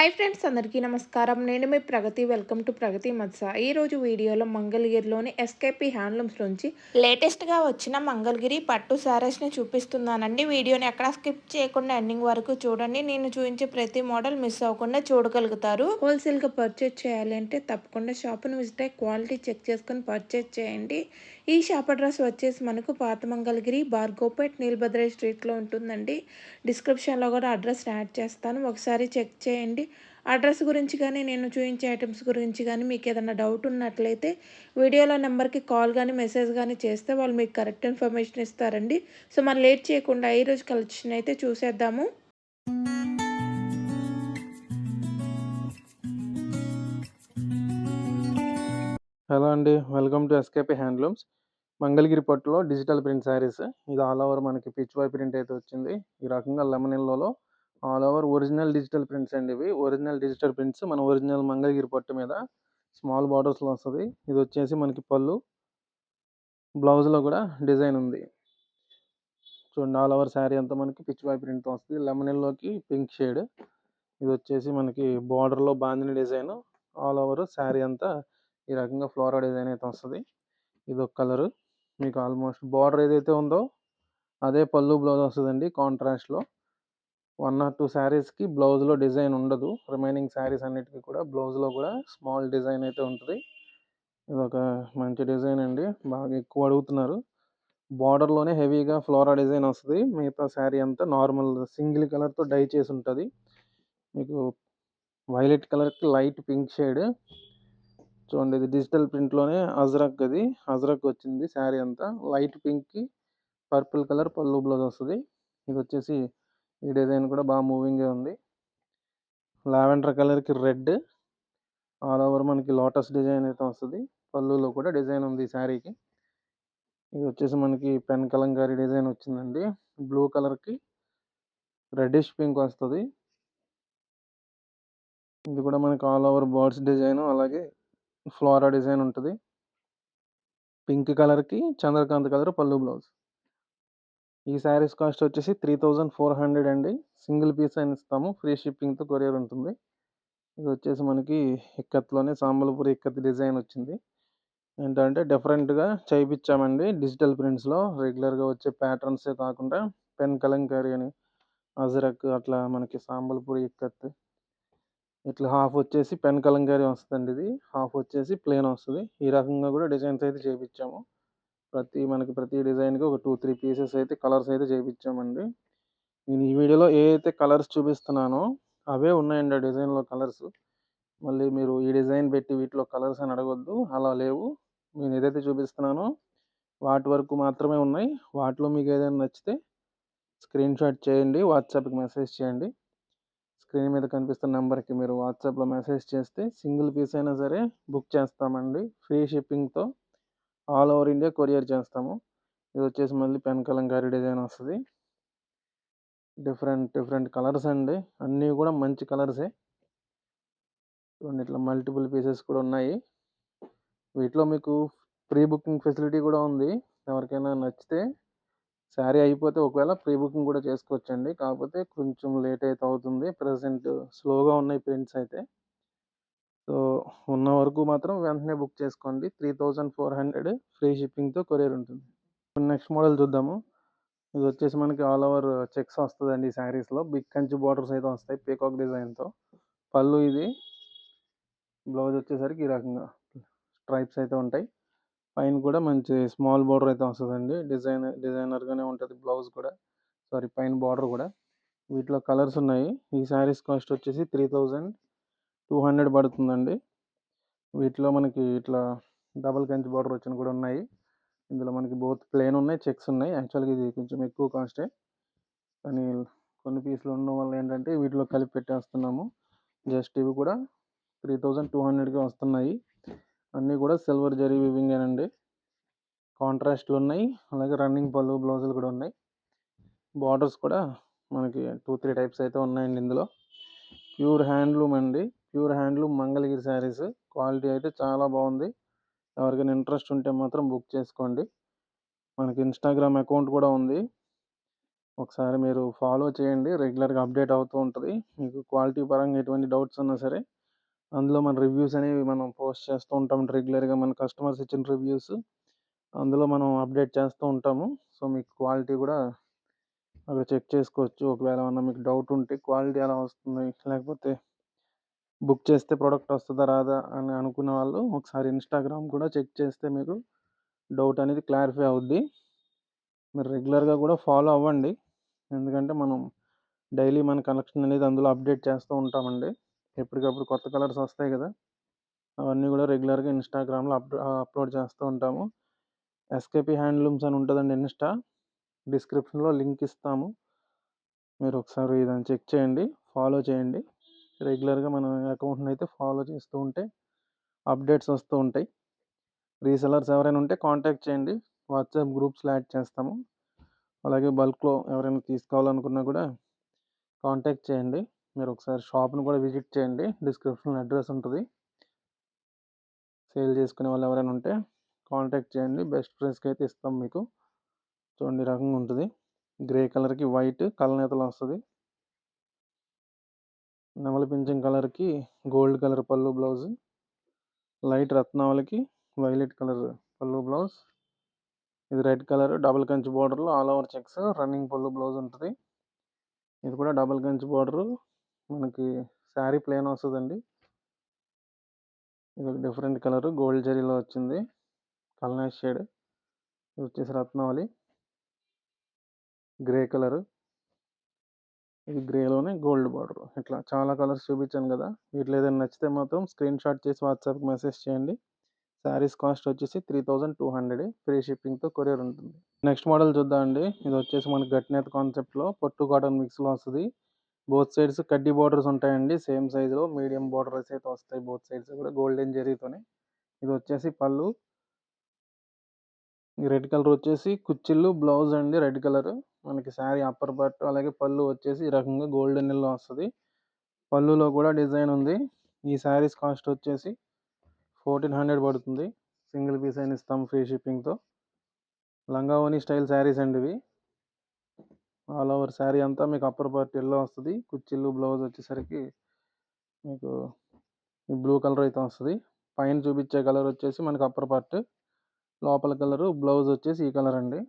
Hi friends అందరికీ నమస్కారం. నేను మీ ప్రగతి వెల్కమ్ టు ప్రగతి మత్స. ఈరోజు వీడియోలో మంగళగిరిలోని ఎస్కేపీ హ్యాండ్లూమ్స్ నుంచి లేటెస్ట్గా వచ్చిన మంగళగిరి పట్టు శారీస్ని చూపిస్తున్నానండి. వీడియోని ఎక్కడ స్కిప్ చేయకుండా ఎండింగ్ వరకు చూడండి. నేను చూపించే ప్రతి మోడల్ మిస్ అవ్వకుండా చూడగలుగుతారు. హోల్సేల్గా పర్చేజ్ చేయాలి అంటే తప్పకుండా షాప్ను విజిట్ అయ్యి క్వాలిటీ చెక్ చేసుకొని పర్చేజ్ చేయండి. ఈ షాప్ అడ్రస్ వచ్చేసి మనకు పాత మంగళగిరి బార్గోపేట్ నీలభద్ర స్ట్రీట్లో ఉంటుందండి. డిస్క్రిప్షన్లో కూడా అడ్రస్ యాడ్ చేస్తాను. ఒకసారి చెక్ చేయండి. అడ్రస్ గురించి కానీ నేను చూపించే ఐటమ్స్ గురించి కానీ మీకు ఏదైనా డౌట్ ఉన్నట్లయితే వీడియోలో నెంబర్కి కాల్ కానీ మెసేజ్ కానీ చేస్తే వాళ్ళు మీకు కరెక్ట్ ఇన్ఫర్మేషన్ ఇస్తారండి. సో మనం లేట్ చేయకుండా ఈ రోజు కలెక్షన్ అయితే చూసేద్దాము. హలో అండి. Welcome to SKP handlooms. Mangalagiri పట్టులో డిజిటల్ ప్రింట్ శారీస్. ఇది ఆల్ ఓవర్ మనకి పిచ్ వై ప్రింట్ అయితే వచ్చింది. ఈ రకంగా lemon ఎల్లోలో all over original digital prints అండి ఇవి. ఒరిజినల్ డిజిటల్ ప్రింట్స్ మన ఒరిజినల్ మంగళగిరి పట్టు మీద స్మాల్ బార్డర్స్లో వస్తుంది. ఇది వచ్చేసి మనకి పళ్ళు. బ్లౌజ్లో కూడా డిజైన్ ఉంది. చూడండి ఆల్ ఓవర్ శారీ అంతా మనకి పిచ్ వై ప్రింట్తో వస్తుంది. లెమన్ ఎల్లోకి పింక్ షేడ్. ఇది వచ్చేసి మనకి బార్డర్లో bandhani design. All over saree అంతా ఈ రకంగా ఫ్లోరా డిజైన్ అయితే వస్తుంది. ఇది ఒక కలరు. మీకు ఆల్మోస్ట్ బార్డర్ ఏదైతే ఉందో అదే పళ్ళు బ్లౌజ్ వస్తుందండి కాంట్రాస్ట్లో. వన్ ఆర్ టూ శారీస్కి బ్లౌజ్లో డిజైన్ ఉండదు. రిమైనింగ్ శారీస్ అన్నిటికీ కూడా బ్లౌజ్లో కూడా స్మాల్ డిజైన్ అయితే ఉంటుంది. ఇది ఒక మంచి డిజైన్ అండి. బాగా ఎక్కువ అడుగుతున్నారు. బార్డర్లోనే హెవీగా ఫ్లోరా డిజైన్ వస్తుంది. మిగతా శారీ అంతా నార్మల్ సింగిల్ కలర్తో డై చేసి ఉంటుంది. మీకు వైలెట్ కలర్కి లైట్ పింక్ షేడ్. చూడండి ఇది డిజిటల్ ప్రింట్లోనే అజ్రక్ అది. అజ్రక్ వచ్చింది శారీ అంతా. లైట్ పింక్కి పర్పుల్ కలర్ పళ్ళు బ్లౌజ్ వస్తుంది. ఇది వచ్చేసి ఈ డిజైన్ కూడా బాగా మూవింగ్గా ఉంది. లావెండర్ కలర్కి రెడ్. ఆల్ ఓవర్ మనకి లోటస్ డిజైన్ అయితే వస్తుంది. పళ్ళులో కూడా డిజైన్ ఉంది ఈ శారీకి. ఇది వచ్చేసి మనకి పెన్ కలంకారీ డిజైన్ వచ్చిందండి. బ్లూ కలర్కి రెడ్డిష్ పింక్ వస్తుంది. ఇది కూడా మనకి ఆల్ ఓవర్ బర్డ్స్ డిజైన్. అలాగే ఫ్లోరా డిజైన్ ఉంటుంది. పింక్ కలర్కి చంద్రకాంత్ కలర్ పళ్ళు బ్లౌజ్. ఈ శారీస్ కాస్ట్ వచ్చేసి త్రీ థౌజండ్ ఫోర్ హండ్రెడ్ అండి. సింగిల్ పీస్ అని ఇస్తాము. ఫ్రీ షిప్పింగ్తో కొరియర్ ఉంటుంది. ఇది వచ్చేసి మనకి ఇక్కత్లోనే సాంబలపూరి ఇక్కత్ డిజైన్ వచ్చింది. ఏంటంటే డిఫరెంట్గా చేయించామండి డిజిటల్ ప్రింట్స్లో రెగ్యులర్గా వచ్చే ప్యాటర్న్సే కాకుండా పెన్ కలంకారీ అని అజరక్ అట్లా మనకి సాంబల్పూరి ఇక్కత్ ఇట్లా హాఫ్ వచ్చేసి పెన్ కలంకారీ వస్తుందండి ఇది. హాఫ్ వచ్చేసి ప్లేన్ వస్తుంది. ఈ రకంగా కూడా డిజైన్స్ అయితే చేయించాము ప్రతి మనకి ప్రతి డిజైన్కి ఒక టూ త్రీ పీసెస్ అయితే కలర్స్ అయితే చేయించామండి నేను ఈ వీడియోలో ఏ అయితే కలర్స్ చూపిస్తున్నానో అవే ఉన్నాయండి ఆ డిజైన్లో కలర్స్. మళ్ళీ మీరు ఈ డిజైన్ పెట్టి వీటిలో కలర్స్ అని అడగొద్దు. అలా లేవు. నేను ఏదైతే చూపిస్తున్నానో వాటి వరకు మాత్రమే ఉన్నాయి. వాటిలో మీకు ఏదైనా నచ్చితే స్క్రీన్ షాట్ చేయండి వాట్సాప్కి మెసేజ్ చేయండి. స్క్రీన్ మీద కనిపిస్తున్న నెంబర్కి మీరు వాట్సాప్లో మెసేజ్ చేస్తే సింగిల్ పీస్ అయినా సరే బుక్ చేస్తామండి. ఫ్రీ షిప్పింగ్తో ఆల్ ఓవర్ ఇండియా కొరియర్ చేస్తాము. ఇది వచ్చేసి మళ్ళీ పెన్ కలంకారీ డిజైన్ వస్తుంది. డిఫరెంట్ డిఫరెంట్ కలర్స్ అండి. అన్నీ కూడా మంచి కలర్సే. చూడండి ఇట్లా మల్టిపుల్ పీసెస్ కూడా ఉన్నాయి. వీటిలో మీకు ప్రీ బుకింగ్ ఫెసిలిటీ కూడా ఉంది. ఎవరికైనా నచ్చితే శారీ అయిపోతే ఒకవేళ ప్రీ బుకింగ్ కూడా చేసుకోవచ్చండి. కాకపోతే కొంచెం లేట్ అయితే అవుతుంది. ప్రజెంట్ స్లోగా ఉన్నాయి ప్రింట్స్ అయితే. సో ఉన్న వరకు మాత్రం వెంటనే బుక్ చేసుకోండి. Three thousand four hundred free షిప్పింగ్తో courier ఉంటుంది. నెక్స్ట్ మోడల్ చూద్దాము. ఇది వచ్చేసి మనకి ఆల్ ఓవర్ చెక్స్ వస్తుందండి ఈ శారీస్లో. బిగ్ కంచి బార్డర్స్ అయితే వస్తాయి పీకాక్ డిజైన్తో. పళ్ళు ఇది. బ్లౌజ్ వచ్చేసరికి ఈ రకంగా స్ట్రైప్స్ అయితే ఉంటాయి. పైన కూడా మంచి స్మాల్ బార్డర్ అయితే వస్తుందండి. డిజైన్ డిజైనర్గానే ఉంటుంది బ్లౌజ్ కూడా. సారీ పైన బార్డర్ కూడా. వీటిలో కలర్స్ ఉన్నాయి. ఈ శారీస్ కాస్ట్ వచ్చేసి త్రీ థౌజండ్ టూ హండ్రెడ్ పడుతుందండి. వీటిలో మనకి ఇట్లా డబల్ కంచి బార్డర్ వచ్చిన కూడా ఉన్నాయి. ఇందులో మనకి బోత్ ప్లేన్ ఉన్నాయి చెక్స్ ఉన్నాయి. యాక్చువల్గా ఇది కొంచెం ఎక్కువ కాస్టే. కానీ కొన్ని పీసులు ఉండడం వల్ల ఏంటంటే వీటిలో కలిపి పెట్టేస్తున్నాము. జస్ట్ ఇవి కూడా త్రీ థౌజండ్ టూ హండ్రెడ్కి వస్తున్నాయి. అన్నీ కూడా సిల్వర్ జరీ వివింగ్ అండి కాంట్రాస్ట్లు ఉన్నాయి. అలాగే రన్నింగ్ పళ్ళు బ్లౌజులు కూడా ఉన్నాయి. బార్డర్స్ కూడా మనకి టూ త్రీ టైప్స్ అయితే ఉన్నాయండి ఇందులో. ప్యూర్ హ్యాండ్లూమ్ అండి. Pure handloom Mangalagiri sarees. Quality అయితే చాలా బాగుంది. ఎవరికైనా ఇంట్రెస్ట్ ఉంటే మాత్రం బుక్ చేసుకోండి. మనకి ఇన్స్టాగ్రామ్ అకౌంట్ కూడా ఉంది. ఒకసారి మీరు ఫాలో చేయండి. రెగ్యులర్గా అప్డేట్ అవుతూ ఉంటుంది. మీకు క్వాలిటీ పరంగా ఎటువంటి డౌట్స్ ఉన్నా సరే అందులో మన రివ్యూస్ అనేవి మనం పోస్ట్ చేస్తూ ఉంటాం రెగ్యులర్గా. మన కస్టమర్స్ ఇచ్చిన రివ్యూస్ అందులో మనం అప్డేట్ చేస్తూ ఉంటాము. సో మీకు క్వాలిటీ కూడా అక్కడ చెక్ చేసుకోవచ్చు. ఒకవేళ ఏమన్నా మీకు డౌట్ ఉంటే క్వాలిటీ ఎలా వస్తుంది? లేకపోతే బుక్ చేస్తే ప్రోడక్ట్ వస్తుందా? రాదా? అని అనుకున్న వాళ్ళు ఒకసారి ఇన్స్టాగ్రామ్ కూడా చెక్ చేస్తే మీకు డౌట్ అనేది క్లారిఫై అవుద్ది. మీరు రెగ్యులర్గా కూడా ఫాలో అవ్వండి. ఎందుకంటే మనం డైలీ మన కలెక్షన్ అనేది అందులో అప్డేట్ చేస్తూ ఉంటామండి. ఎప్పటికప్పుడు కొత్త కలర్స్ వస్తాయి కదా! అవన్నీ కూడా రెగ్యులర్గా ఇన్స్టాగ్రామ్లో అప్ అప్లోడ్ చేస్తూ ఉంటాము. ఎస్కేపీ హ్యాండ్లూమ్స్ అని ఉంటుందండి ఇన్స్టా. డిస్క్రిప్షన్లో లింక్ ఇస్తాము. మీరు ఒకసారి దాన్ని చెక్ చేయండి ఫాలో చేయండి. రెగ్యులర్గా మన అకౌంట్ని అయితే ఫాలో చేస్తూ ఉంటే అప్డేట్స్ వస్తూ ఉంటాయి. రీసెలర్స్ ఎవరైనా ఉంటే కాంటాక్ట్ చేయండి. వాట్సాప్ గ్రూప్స్లో యాడ్ చేస్తాము. అలాగే బల్క్లో ఎవరైనా తీసుకోవాలనుకున్నా కూడా కాంటాక్ట్ చేయండి. మీరు ఒకసారి షాప్ని కూడా విజిట్ చేయండి. డిస్క్రిప్షన్లో అడ్రస్ ఉంటుంది. సేల్ చేసుకునే వాళ్ళు ఎవరైనా ఉంటే కాంటాక్ట్ చేయండి. బెస్ట్ ప్రైస్కి అయితే ఇస్తాం మీకు. చూడండి రకంగా ఉంటుంది. గ్రే కలర్కి వైట్ కలనేతలు వస్తుంది. నెమలి కలర్కి గోల్డ్ కలర్ పళ్ళు బ్లౌజ్. లైట్ రత్నావళికి వైలెట్ కలర్ పళ్ళు బ్లౌజ్. ఇది రెడ్ కలర్ డబుల్ కంచి బార్డర్లో ఆల్ ఓవర్ చెక్స్ రన్నింగ్ పళ్ళు బ్లౌజ్ ఉంటుంది. ఇది కూడా డబుల్ కంచి బార్డరు. మనకి శారీ ప్లేన్ వస్తుందండి. ఇది ఒక డిఫరెంట్ కలర్. గోల్డ్ జరీలో వచ్చింది. కల్నేష్ షేడ్. ఇది వచ్చేసి రత్నావళి. Grey colour. ఇది గ్రేలోనే గోల్డ్ బార్డర్. ఇట్లా చాలా కలర్స్ చూపించాను కదా. వీటిలో ఏదైనా నచ్చితే మాత్రం స్క్రీన్ షాట్ చేసి వాట్సాప్కి మెసేజ్ చేయండి. శారీస్ కాస్ట్ వచ్చేసి three thousand two hundred. Free షిప్పింగ్తో courier ఉంటుంది. నెక్స్ట్ మోడల్ చూద్దామండి. ఇది వచ్చేసి మనకి గట్నేత కాన్సెప్ట్లో పట్టు కాటన్ మిక్స్లో వస్తుంది. బోత్ సైడ్స్ కడ్డీ బార్డర్స్ ఉంటాయండి. సేమ్ సైజులో మీడియం బార్డర్స్ అయితే వస్తాయి బోత్ సైడ్స్ కూడా. గోల్డెన్ జరీతోనే ఇది వచ్చేసి పళ్ళు. రెడ్ కలర్ వచ్చేసి కుచ్చిళ్ళు బ్లౌజ్ అండి రెడ్ కలర్. మనకి శారీ అప్పర్ పార్ట్ అలాగే పళ్ళు వచ్చేసి ఈ రకంగా గోల్డెన్ ఎల్లో వస్తుంది. పళ్ళులో కూడా డిజైన్ ఉంది. ఈ శారీస్ కాస్ట్ వచ్చేసి ఫోర్టీన్ హండ్రెడ్ పడుతుంది. సింగిల్ పీస్ అయిన ఇస్తాం ఫ్రీ షిప్పింగ్తో. లంగావోని స్టైల్ శారీస్ అండి ఇవి. ఆల్ ఓవర్ శారీ అంతా మీకు అప్పర్ పార్ట్ ఎల్లో వస్తుంది. కుచ్చిళ్ళు బ్లౌజ్ వచ్చేసరికి మీకు బ్లూ కలర్ అయితే వస్తుంది. పైన చూపించే కలర్ వచ్చేసి మనకి అప్పర్ పార్ట్ లోపల కలరు బ్లౌజ్ వచ్చేసి ఈ కలర్ అండి.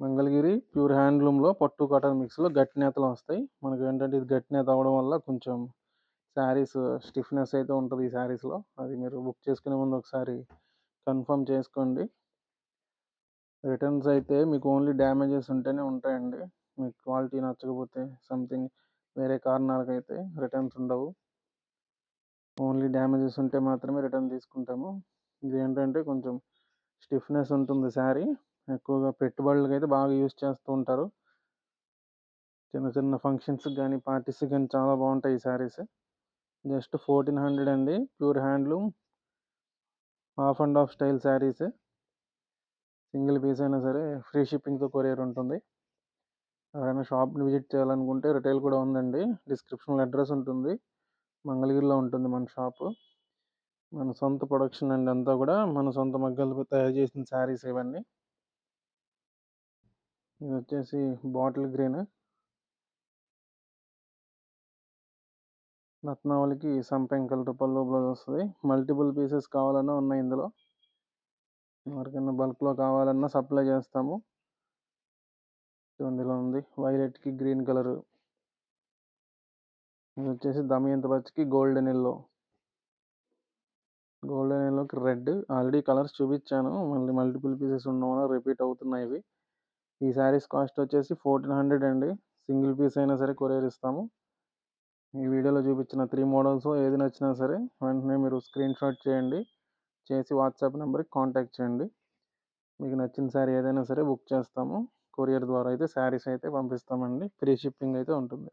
మంగళగిరి ప్యూర్ హ్యాండ్లూమ్లో పట్టు కాటన్ మిక్స్లో గట్టి నేతలు వస్తాయి. మనకి ఏంటంటే ఇది గట్టి నేత అవ్వడం వల్ల కొంచెం శారీస్ స్టిఫ్నెస్ అయితే ఉంటుంది ఈ శారీస్లో అది మీరు బుక్ చేసుకునే ముందు ఒకసారి కన్ఫర్మ్ చేసుకోండి. రిటర్న్స్ అయితే మీకు ఓన్లీ డ్యామేజెస్ ఉంటేనే ఉంటాయండి. మీకు క్వాలిటీ నచ్చకపోతే సంథింగ్ వేరే కారణాలకైతే రిటర్న్స్ ఉండవు. ఓన్లీ డ్యామేజెస్ ఉంటే మాత్రమే రిటర్న్ తీసుకుంటాము. ఇది ఏంటంటే కొంచెం స్టిఫ్నెస్ ఉంటుంది శారీ. ఎక్కువగా పెట్టుబడులకు అయితే బాగా యూస్ చేస్తూ ఉంటారు. చిన్న చిన్న ఫంక్షన్స్కి కానీ పార్టీస్కి కానీ చాలా బాగుంటాయి ఈ శారీస్. జస్ట్ ఫోర్టీన్ హండ్రెడ్ అండి. Pure handloom half and half style sarees. Single piece అయినా సరే ఫ్రీ షిప్పింగ్తో కొరియర్ ఉంటుంది. ఎవరైనా షాప్ని విజిట్ చేయాలనుకుంటే రిటైల్ కూడా ఉందండి. డిస్క్రిప్షన్లో అడ్రస్ ఉంటుంది. మంగళగిరిలో ఉంటుంది మన షాపు. మన సొంత ప్రొడక్షన్ అండి అంతా కూడా మన సొంత మగ్గలతో తయారు చేసిన శారీస్ ఇవన్నీ. ఇది వచ్చేసి బాటిల్ గ్రీన్. రత్నావళికి సంపెంకల్ రూపాయలు లోపల వస్తుంది. మల్టిపుల్ పీసెస్ కావాలన్నా ఉన్నాయి ఇందులో. ఎవరికైనా బల్క్లో కావాలన్నా సప్లై చేస్తాము. చూడండి ఇలా ఉంది. వైలెట్కి గ్రీన్ కలర్ ఇది వచ్చేసి దమయంత పచ్చికి గోల్డెన్ ఎల్లో గోల్డెన్ ఎల్లోకి రెడ్ ఆల్రెడీ కలర్స్ చూపించాను. మళ్ళీ మల్టిపుల్ పీసెస్ ఉండడం వల్ల రిపీట్ అవుతున్నాయి ఇవి. ఈ శారీస్ కాస్ట్ వచ్చేసి ఫోర్టీన్ హండ్రెడ్ అండి. సింగిల్ పీస్ అయినా సరే కొరియర్ ఇస్తాము. ఈ వీడియోలో చూపించిన త్రీ మోడల్స్ ఏది నచ్చినా సరే వెంటనే మీరు స్క్రీన్ షాట్ చేయండి. చేసి వాట్సాప్ నెంబర్కి కాంటాక్ట్ చేయండి. మీకు నచ్చిన శారీ ఏదైనా సరే బుక్ చేస్తాము. కొరియర్ ద్వారా అయితే శారీస్ అయితే పంపిస్తామండి. ఫ్రీ షిప్పింగ్ అయితే ఉంటుంది.